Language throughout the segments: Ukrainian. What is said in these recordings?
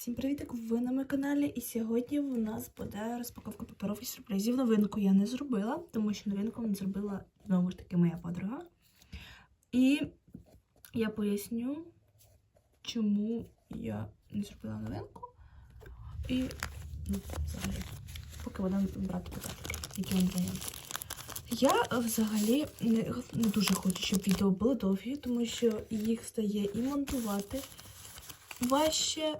Всім привітик! Ви на моєму каналі, і сьогодні в нас буде розпаковка паперових сюрпризів. Новинку я не зробила, тому що новинку не зробила знову ж таки моя подруга. І я поясню, чому я не зробила новинку. І ну, взагалі, поки будемо брати подарки, які вам даємо. Я взагалі не, не дуже хочу, щоб відео були довгі, тому що їх стає і монтувати важче.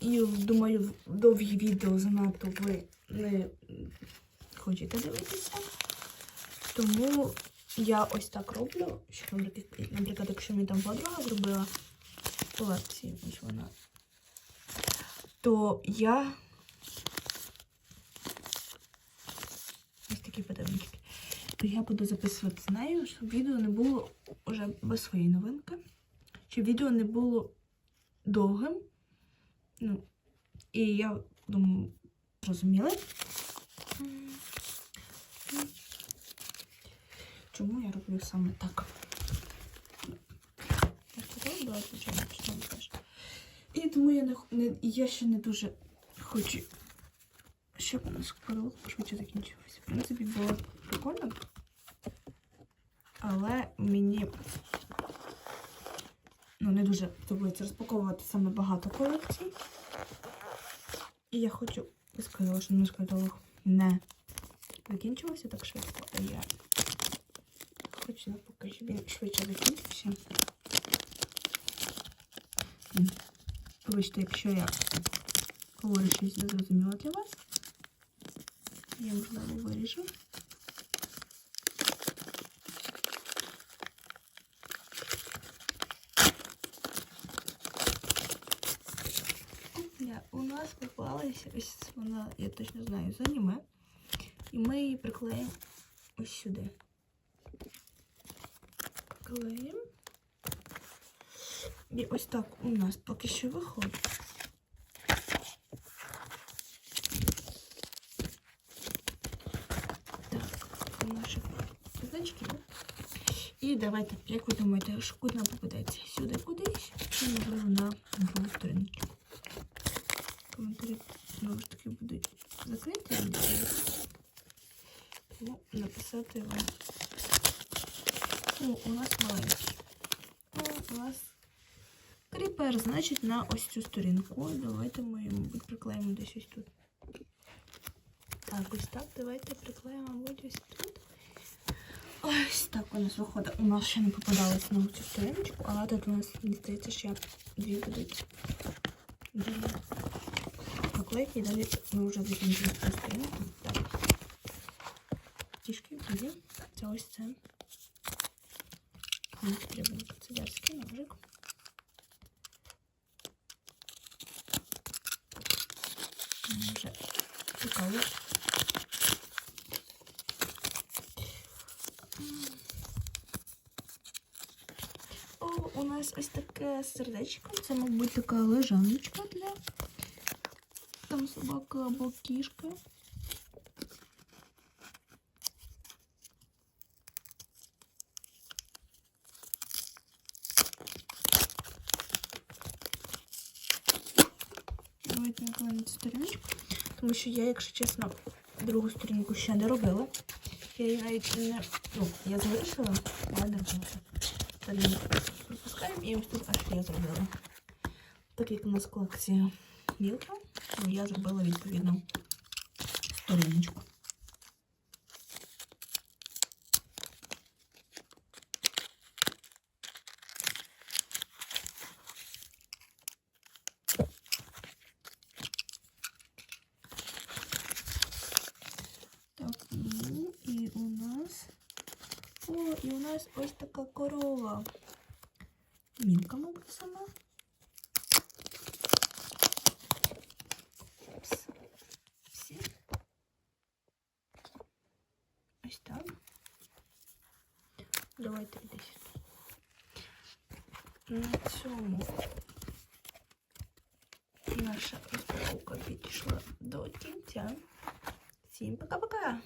І думаю, довгі відео занадто ви не хочете дивитися. Тому я ось так роблю. Що, наприклад, якщо мені там подруга зробила колекції, ось вона, то я ось такі подарунки. То я буду записувати з нею, щоб відео не було вже без своєї новинки. Щоб відео не було довгим. Ну, і я думаю, зрозуміли. Чому я роблю саме так? І тому я не, не я ще не дуже хочу, щоб у нас скоро швидше закінчилося. В принципі, було прикольно. Але мені ну, не дуже подобається розпаковувати саме багато колекцій. І я хочу сказала, що наш каталог не закінчився так швидко, а я хочу навпаки, щоб він швидше закінчився. Вибачте, якщо я говорю щось незрозуміло для вас. Я можливо виріжу. У нас попалася ось вона, я точно знаю, з аніме. І ми її приклеїмо ось сюди. Клеїмо. І ось так у нас поки що виходить. Так, наші значки. І давайте, як ви думаєте, куди нам попадеться? Сюди кудись, чи можливо на другу сторінку? Коментарі знову ж таки будуть закриті. Тому написати вам. О, у нас маленький. О, у нас кріпер, значить, на ось цю сторінку. Давайте ми, мабуть, приклеїмо десь ось тут. Так, ось так. Давайте приклеїмо, мабуть, ось тут. Ось так у нас виходить. У нас ще не попадалось на цю сторіночку, але тут у нас здається, ще дві будуть. Наклейки, і далі ми вже закінчимо. Так. Тішки, друзі. Це ось це. Мені потрібен ножик. Ми вже цікаво. О, у нас ось таке сердечко. Це, мабуть, така лежаночка для там собаки або кішки. Давайте наклеїмо сторіночку, тому що я, якщо чесно, другу сторінку ще не робила. Я її навіть не... Ну, я залишила, робила. Сторінку пропускаємо і ось тут аж я зробила. Так як у нас колекція мілка, то я зробила відповідну сторіночку. Так, ну і у нас. О, і у нас ось така корова. Мінка, мабуть, сама. Давайте десь. На цьому наша розпаковка підійшла до кінця. Всім пока-пока!